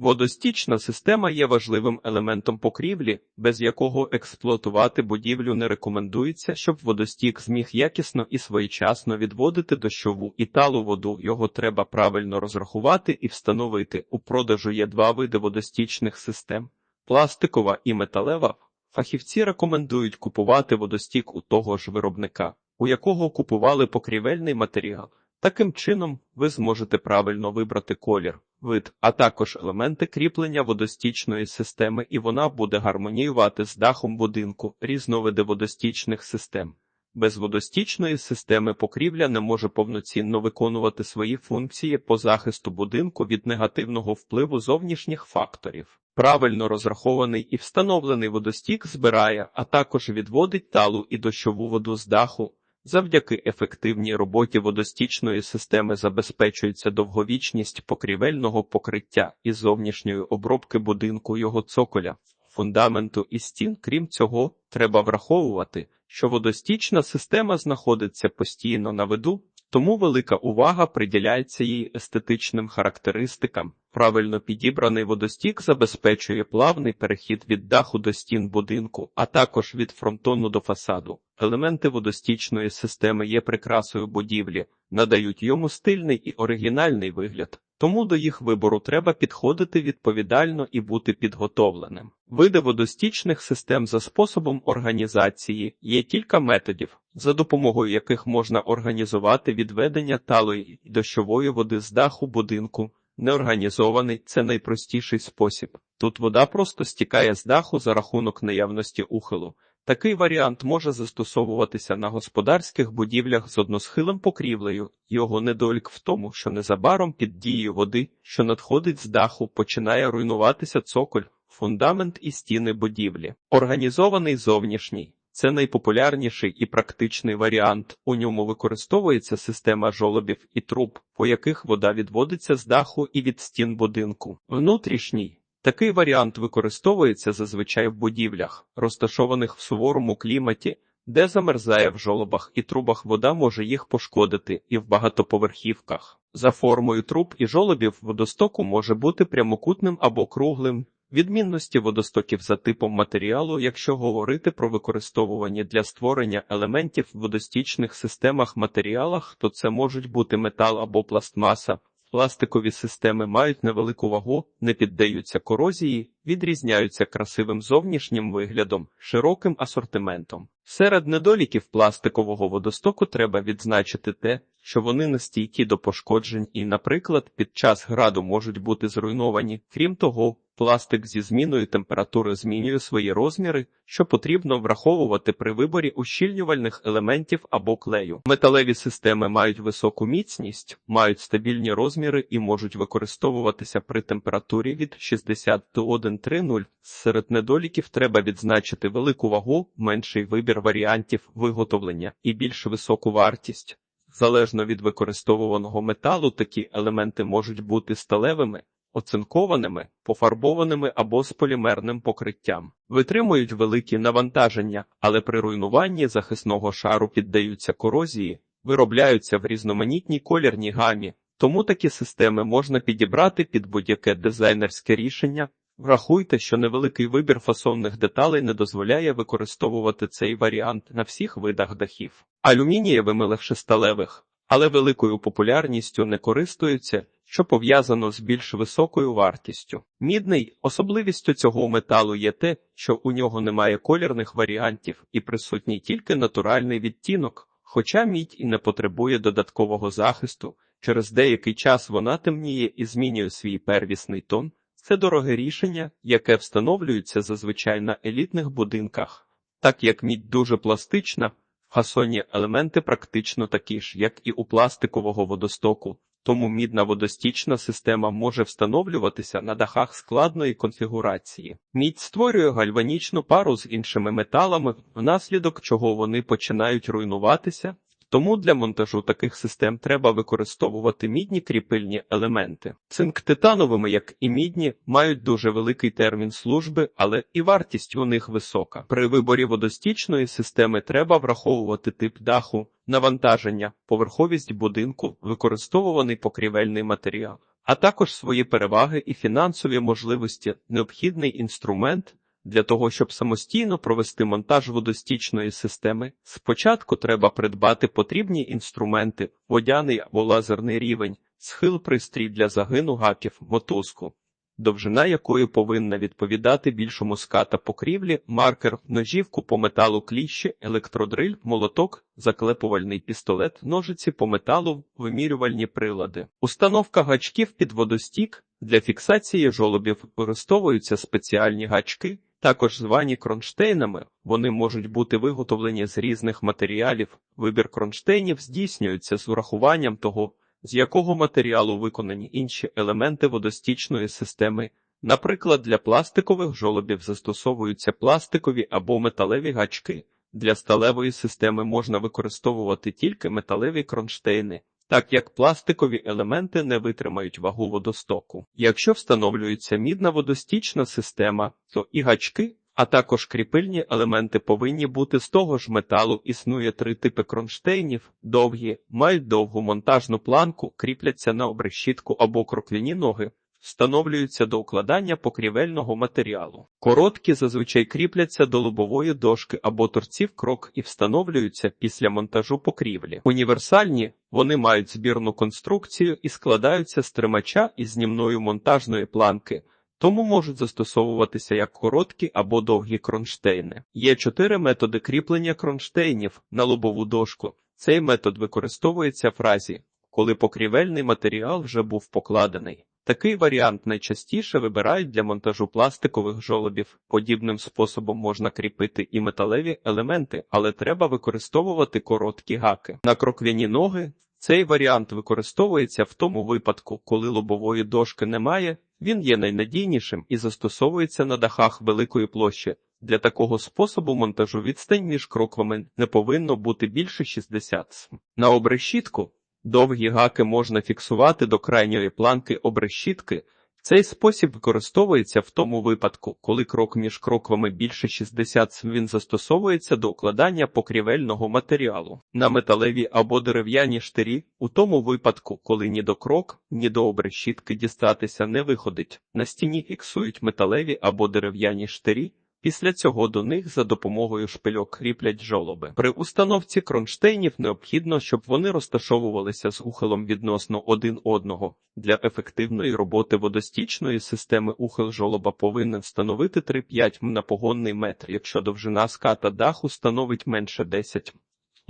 Водостічна система є важливим елементом покрівлі, без якого експлуатувати будівлю не рекомендується, щоб водостік зміг якісно і своєчасно відводити дощову і талу воду. Його треба правильно розрахувати і встановити. У продажу є два види водостічних систем: пластикова і металева. Фахівці рекомендують купувати водостік у того ж виробника, у якого купували покрівельний матеріал. Таким чином, ви зможете правильно вибрати колір, вид, а також елементи кріплення водостічної системи, і вона буде гармоніювати з дахом будинку різновиди водостічних систем. Без водостічної системи покрівля не може повноцінно виконувати свої функції по захисту будинку від негативного впливу зовнішніх факторів. Правильно розрахований і встановлений водостік збирає, а також відводить талу і дощову воду з даху. Завдяки ефективній роботі водостічної системи забезпечується довговічність покрівельного покриття і зовнішньої обробки будинку його цоколя, фундаменту і стін. Крім цього, треба враховувати, що водостічна система знаходиться постійно на виду, тому велика увага приділяється її естетичним характеристикам. Правильно підібраний водостік забезпечує плавний перехід від даху до стін будинку, а також від фронтону до фасаду. Елементи водостічної системи є прикрасою будівлі, надають йому стильний і оригінальний вигляд. Тому до їх вибору треба підходити відповідально і бути підготовленим. Види водостічних систем за способом організації є кілька методів, за допомогою яких можна організувати відведення талої і дощової води з даху будинку. Неорганізований це найпростіший спосіб. Тут вода просто стікає з даху за рахунок наявності ухилу. Такий варіант може застосовуватися на господарських будівлях з односхилим покрівлею. Його недолік в тому, що незабаром під дією води, що надходить з даху, починає руйнуватися цоколь, фундамент і стіни будівлі. Організований зовнішній. Це найпопулярніший і практичний варіант. У ньому використовується система жолобів і труб, по яких вода відводиться з даху і від стін будинку. Внутрішній Такий варіант використовується зазвичай в будівлях, розташованих в суворому кліматі, де замерзає в жолобах і трубах вода може їх пошкодити, і в багатоповерхівках. За формою труб і жолобів водостоку може бути прямокутним або круглим. Відмінності водостоків за типом матеріалу, якщо говорити про використовування для створення елементів в водостічних системах матеріалах, то це можуть бути метал або пластмаса. Пластикові системи мають невелику вагу, не піддаються корозії, відрізняються красивим зовнішнім виглядом, широким асортиментом. Серед недоліків пластикового водостоку треба відзначити те, що вони не стійкі до пошкоджень і, наприклад, під час граду можуть бути зруйновані. Крім того, пластик зі зміною температури змінює свої розміри, що потрібно враховувати при виборі ущільнювальних елементів або клею. Металеві системи мають високу міцність, мають стабільні розміри і можуть використовуватися при температурі від 60 до 1,30. Серед недоліків треба відзначити велику вагу, менший вибір варіантів виготовлення і більш високу вартість. Залежно від використовуваного металу, такі елементи можуть бути сталевими, оцинкованими, пофарбованими або з полімерним покриттям. Витримують великі навантаження, але при руйнуванні захисного шару піддаються корозії, виробляються в різноманітній колірній гамі, тому такі системи можна підібрати під будь-яке дизайнерське рішення. Врахуйте, що невеликий вибір фасонних деталей не дозволяє використовувати цей варіант на всіх видах дахів. Алюмінієвими легше сталевих, але великою популярністю не користуються, що пов'язано з більш високою вартістю. Мідний особливістю цього металу є те, що у нього немає колірних варіантів і присутній тільки натуральний відтінок, хоча мідь і не потребує додаткового захисту, через деякий час вона темніє і змінює свій первісний тон. Це дороге рішення, яке встановлюється зазвичай на елітних будинках, так як мідь дуже пластична, фасонні елементи практично такі ж, як і у пластикового водостоку, тому мідна водостічна система може встановлюватися на дахах складної конфігурації. Мідь створює гальванічну пару з іншими металами, внаслідок чого вони починають руйнуватися. Тому для монтажу таких систем треба використовувати мідні кріпильні елементи. Цинк титановими, як і мідні, мають дуже великий термін служби, але і вартість у них висока. При виборі водостічної системи треба враховувати тип даху, навантаження, поверховість будинку, використовуваний покрівельний матеріал. а також свої переваги і фінансові можливості, необхідний інструмент. Для того, щоб самостійно провести монтаж водостічної системи, спочатку треба придбати потрібні інструменти, водяний або лазерний рівень, схил пристрій для загину гаків, мотузку, довжина якої повинна відповідати більшому ската покрівлі, маркер, ножівку по металу кліщі, електродриль, молоток, заклепувальний пістолет, ножиці по металу, вимірювальні прилади. Установка гачків під водостік для фіксації жолобів використовуються спеціальні гачки. Також звані кронштейнами, вони можуть бути виготовлені з різних матеріалів. Вибір кронштейнів здійснюється з урахуванням того, з якого матеріалу виконані інші елементи водостічної системи. Наприклад, для пластикових жолобів застосовуються пластикові або металеві гачки. Для сталевої системи можна використовувати тільки металеві кронштейни, так як пластикові елементи не витримають вагу водостоку. Якщо встановлюється мідна водостічна система, то і гачки, а також кріпильні елементи повинні бути з того ж металу. Існує три типи кронштейнів: довгі, мають довгу монтажну планку, кріпляться на обрешітку або крокляні ноги. Встановлюються до укладання покрівельного матеріалу. Короткі зазвичай кріпляться до лобової дошки або торців крок і встановлюються після монтажу покрівлі. Універсальні вони мають збірну конструкцію і складаються з тримача і знімної монтажної планки, тому можуть застосовуватися як короткі або довгі кронштейни. Є чотири методи кріплення кронштейнів на лобову дошку. Цей метод використовується в разі, коли покрівельний матеріал вже був покладений. Такий варіант найчастіше вибирають для монтажу пластикових жолобів. Подібним способом можна кріпити і металеві елементи, але треба використовувати короткі гаки. На кроквяні ноги цей варіант використовується в тому випадку, коли лобової дошки немає, він є найнадійнішим і застосовується на дахах великої площі. Для такого способу монтажу відстань між кроквами не повинно бути більше 60 см. На обрешітку Довгі гаки можна фіксувати до крайньої планки обрешітки. Цей спосіб використовується в тому випадку, коли крок між кроквами більше 60 см він застосовується до укладання покрівельного матеріалу. На металеві або дерев'яні штирі, у тому випадку, коли ні до крок, ні до обрешітки дістатися не виходить. На стіні фіксують металеві або дерев'яні штирі, Після цього до них за допомогою шпильок кріплять жолоби. При установці кронштейнів необхідно, щоб вони розташовувалися з ухилом відносно один одного. Для ефективної роботи водостічної системи ухил жолоба повинен становити 3-5 м на погонний метр, якщо довжина ската даху становить менше 10 м.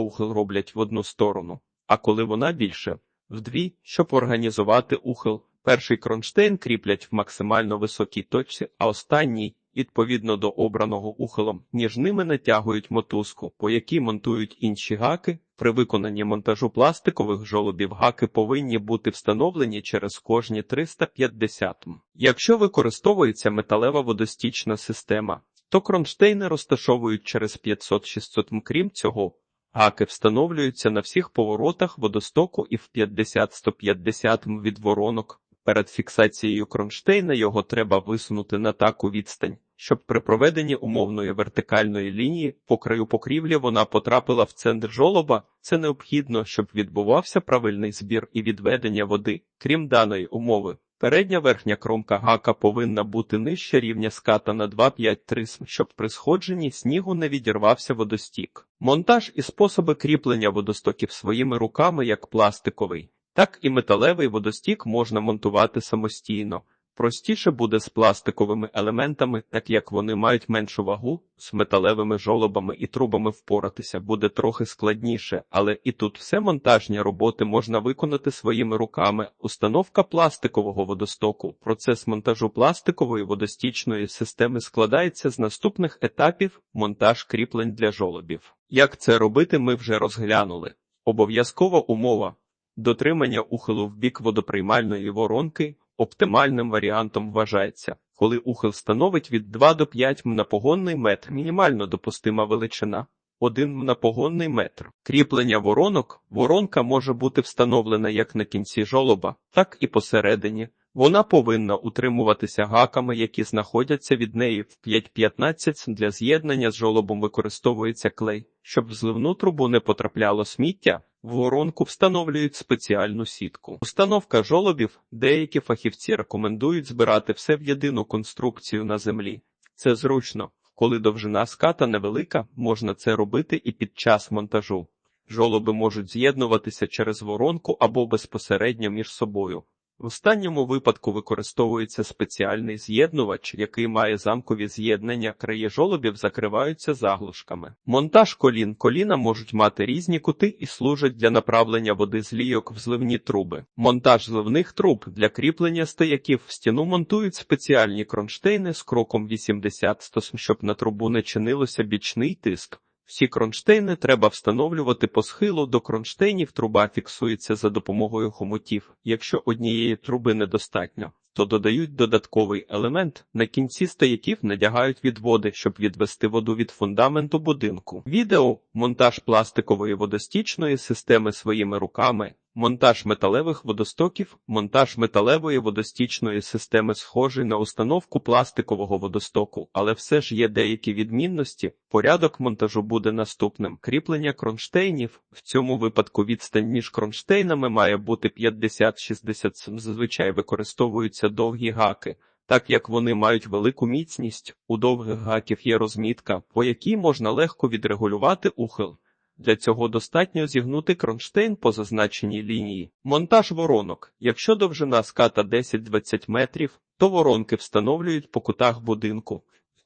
Ухил роблять в одну сторону, а коли вона більше в дві, щоб організувати ухил. Перший кронштейн кріплять в максимально високій точці, а останній відповідно до обраного ухилом, ніж ними натягують мотузку, по якій монтують інші гаки. При виконанні монтажу пластикових жолобів гаки повинні бути встановлені через кожні 350 м. Якщо використовується металева водостічна система, то кронштейни розташовують через 500-600 м. Крім цього, гаки встановлюються на всіх поворотах водостоку і в 50-150 м від воронок. Перед фіксацією кронштейна його треба висунути на таку відстань, щоб при проведенні умовної вертикальної лінії по краю покрівлі вона потрапила в центр жолоба. Це необхідно, щоб відбувався правильний збір і відведення води. Крім даної умови, передня верхня кромка гака повинна бути нижче рівня ската на 2-5-3 см, щоб при сходженні снігу не відірвався водостік. Монтаж і способи кріплення водостоків своїми руками як пластиковий. Так і металевий водостік можна монтувати самостійно. Простіше буде з пластиковими елементами, так як вони мають меншу вагу, з металевими жолобами і трубами впоратися буде трохи складніше, але і тут все монтажні роботи можна виконати своїми руками. Установка пластикового водостоку. Процес монтажу пластикової водостічної системи складається з наступних етапів монтаж кріплень для жолобів. Як це робити, ми вже розглянули. Обов'язкова умова дотримання ухилу в бік водоприймальної воронки. Оптимальним варіантом вважається, коли ухил становить від 2 до 5 м на погонний метр, мінімально допустима величина 1 м на погонний метр. Кріплення воронок. Воронка може бути встановлена як на кінці жолоба, так і посередині. Вона повинна утримуватися гаками, які знаходяться від неї в 5-15 Для з'єднання з жолобом використовується клей, щоб в зливну трубу не потрапляло сміття. Воронку встановлюють спеціальну сітку. Установка жолобів деякі фахівці рекомендують збирати все в єдину конструкцію на землі. Це зручно. Коли довжина ската невелика, можна це робити і під час монтажу. Жолоби можуть з'єднуватися через воронку або безпосередньо між собою. В останньому випадку використовується спеціальний з'єднувач, який має замкові з'єднання, краї жолобів закриваються заглушками. Монтаж колін коліна можуть мати різні кути і служать для направлення води з лійок в зливні труби. Монтаж зливних труб для кріплення стояків в стіну монтують спеціальні кронштейни з кроком 80-100, щоб на трубу не чинилося бічний тиск. Всі кронштейни треба встановлювати по схилу до кронштейнів. Труба фіксується за допомогою хомутів. Якщо однієї труби недостатньо, то додають додатковий елемент. На кінці стояків надягають відводи, щоб відвести воду від фундаменту будинку. Відео монтаж пластикової водостічної системи своїми руками. Монтаж металевих водостоків, монтаж металевої водостічної системи схожий на установку пластикового водостоку, але все ж є деякі відмінності. Порядок монтажу буде наступним: кріплення кронштейнів. В цьому випадку відстань між кронштейнами має бути 50-60 Зазвичай використовуються довгі гаки. Так як вони мають велику міцність, у довгих гаків є розмітка, по якій можна легко відрегулювати ухил. Для цього достатньо зігнути кронштейн по зазначеній лінії. Монтаж воронок. Якщо довжина ската 10-20 метрів, то воронки встановлюють по кутах будинку.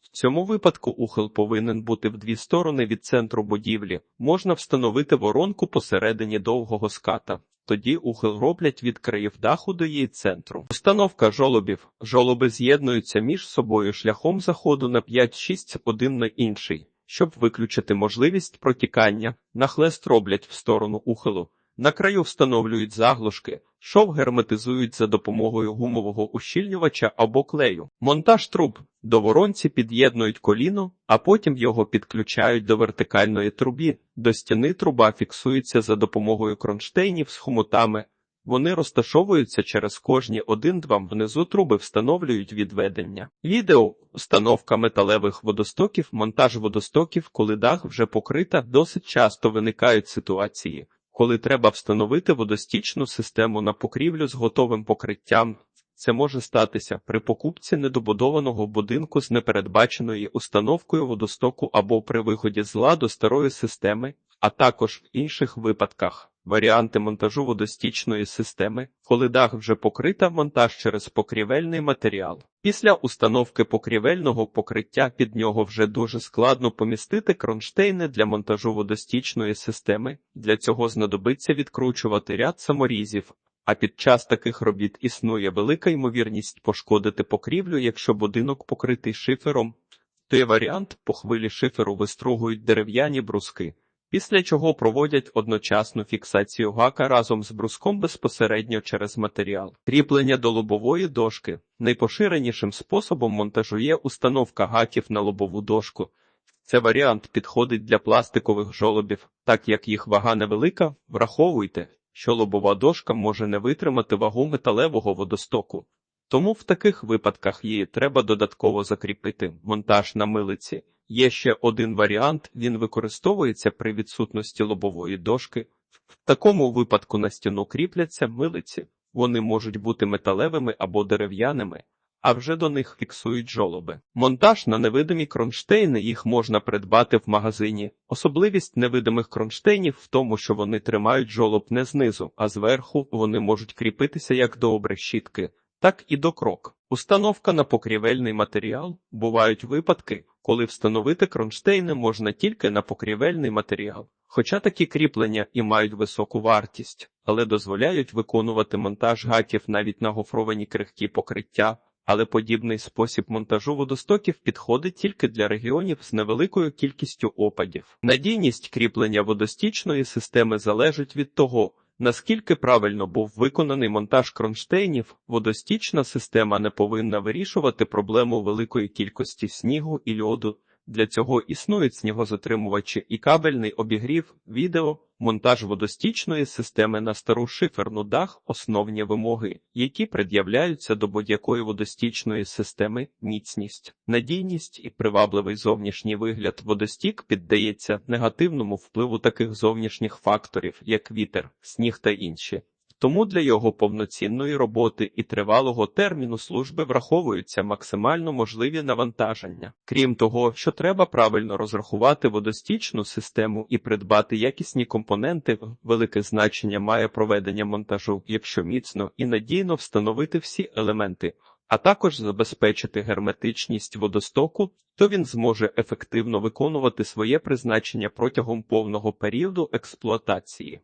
В цьому випадку ухил повинен бути в дві сторони від центру будівлі. Можна встановити воронку посередині довгого ската. Тоді ухил роблять від країв даху до її центру. Установка жолобів. Жолоби з'єднуються між собою шляхом заходу на 5-6 один на інший. Щоб виключити можливість протікання, нахлест роблять в сторону ухилу. На краю встановлюють заглушки, шов герметизують за допомогою гумового ущільнювача або клею. Монтаж труб до воронці під'єднують коліно, а потім його підключають до вертикальної трубі. До стіни труба фіксується за допомогою кронштейнів з хомутами. Вони розташовуються через кожні один-два внизу труби встановлюють відведення. Відео установка металевих водостоків, монтаж водостоків, коли дах вже покрита, досить часто виникають ситуації, коли треба встановити водостічну систему на покрівлю з готовим покриттям. Це може статися при покупці недобудованого будинку з непередбаченою установкою водостоку або при виході з ладу старої системи, а також в інших випадках. Варіанти монтажу водостічної системи, коли дах вже покрита, монтаж через покрівельний матеріал. Після установки покрівельного покриття під нього вже дуже складно помістити кронштейни для монтажу водостічної системи. Для цього знадобиться відкручувати ряд саморізів. А під час таких робіт існує велика ймовірність пошкодити покрівлю, якщо будинок покритий шифером. Той варіант по хвилі шиферу вистругують дерев'яні бруски після чого проводять одночасну фіксацію гака разом з бруском безпосередньо через матеріал. Кріплення до лобової дошки найпоширенішим способом монтажу є установка гаків на лобову дошку. Це варіант підходить для пластикових жолобів, так як їх вага невелика, враховуйте, що лобова дошка може не витримати вагу металевого водостоку. Тому в таких випадках її треба додатково закріпити монтаж на милиці. Є ще один варіант, він використовується при відсутності лобової дошки. В такому випадку на стіну кріпляться милиці, вони можуть бути металевими або дерев'яними, а вже до них фіксують жолоби. Монтаж на невидимі кронштейни їх можна придбати в магазині. Особливість невидимих кронштейнів в тому, що вони тримають жолоб не знизу, а зверху вони можуть кріпитися як до обрешітки, так і до крок. Установка на покрівельний матеріал бувають випадки коли встановити кронштейни можна тільки на покрівельний матеріал, хоча такі кріплення і мають високу вартість, але дозволяють виконувати монтаж гатів навіть на гофровані крихкі покриття. Але подібний спосіб монтажу водостоків підходить тільки для регіонів з невеликою кількістю опадів. Надійність кріплення водостічної системи залежить від того, Наскільки правильно був виконаний монтаж кронштейнів, водостічна система не повинна вирішувати проблему великої кількості снігу і льоду. Для цього існують снігозатримувачі і кабельний обігрів, відео, монтаж водостічної системи на стару шиферну дах, основні вимоги, які пред'являються до будь-якої водостічної системи, міцність, надійність і привабливий зовнішній вигляд водостік піддається негативному впливу таких зовнішніх факторів, як вітер, сніг та інші. Тому для його повноцінної роботи і тривалого терміну служби враховуються максимально можливі навантаження. Крім того, що треба правильно розрахувати водостічну систему і придбати якісні компоненти, велике значення має проведення монтажу, якщо міцно і надійно встановити всі елементи, а також забезпечити герметичність водостоку, то він зможе ефективно виконувати своє призначення протягом повного періоду експлуатації.